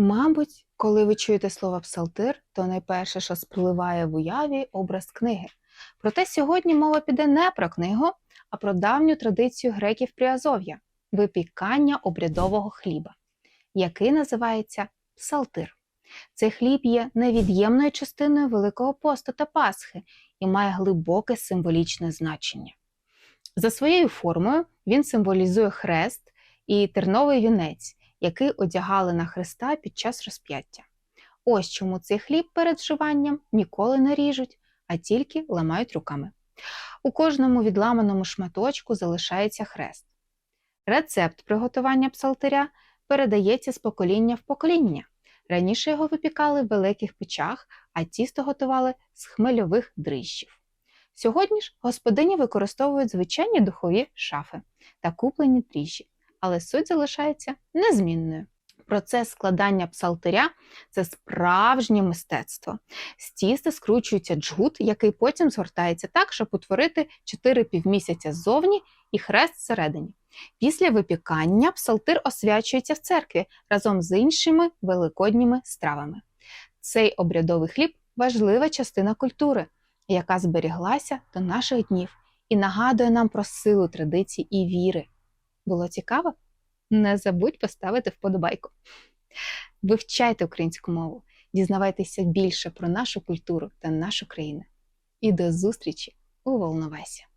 Мабуть, коли ви чуєте слово псалтир, то найперше, що спливає в уяві образ книги. Проте сьогодні мова піде не про книгу, а про давню традицію греків Приазов'я випікання обрядового хліба, який називається псалтир. Цей хліб є невід'ємною частиною Великого посту та Пасхи і має глибоке символічне значення. За своєю формою він символізує хрест і терновий вінець, який одягали на Христа під час розп'яття. Ось чому цей хліб перед вживанням ніколи не ріжуть, а тільки ламають руками. У кожному відламаному шматочку залишається хрест. Рецепт приготування псалтиря передається з покоління в покоління. Раніше його випікали в великих печах, а тісто готували з хмельових дріжджів. Сьогодні ж господині використовують звичайні духові шафи та куплені дріжджі, але суть залишається незмінною. Процес складання псалтиря це справжнє мистецтво. З тіста скручується джгут, який потім згортається так, щоб утворити 4 півмісяця ззовні і хрест всередині. Після випікання псалтир освячується в церкві разом з іншими великодніми стравами. Цей обрядовий хліб важлива частина культури, яка зберіглася до наших днів і нагадує нам про силу традицій і віри. Було цікаво? Не забудь поставити вподобайку. Вивчайте українську мову, дізнавайтеся більше про нашу культуру та нашу країну. І до зустрічі у Волновесі!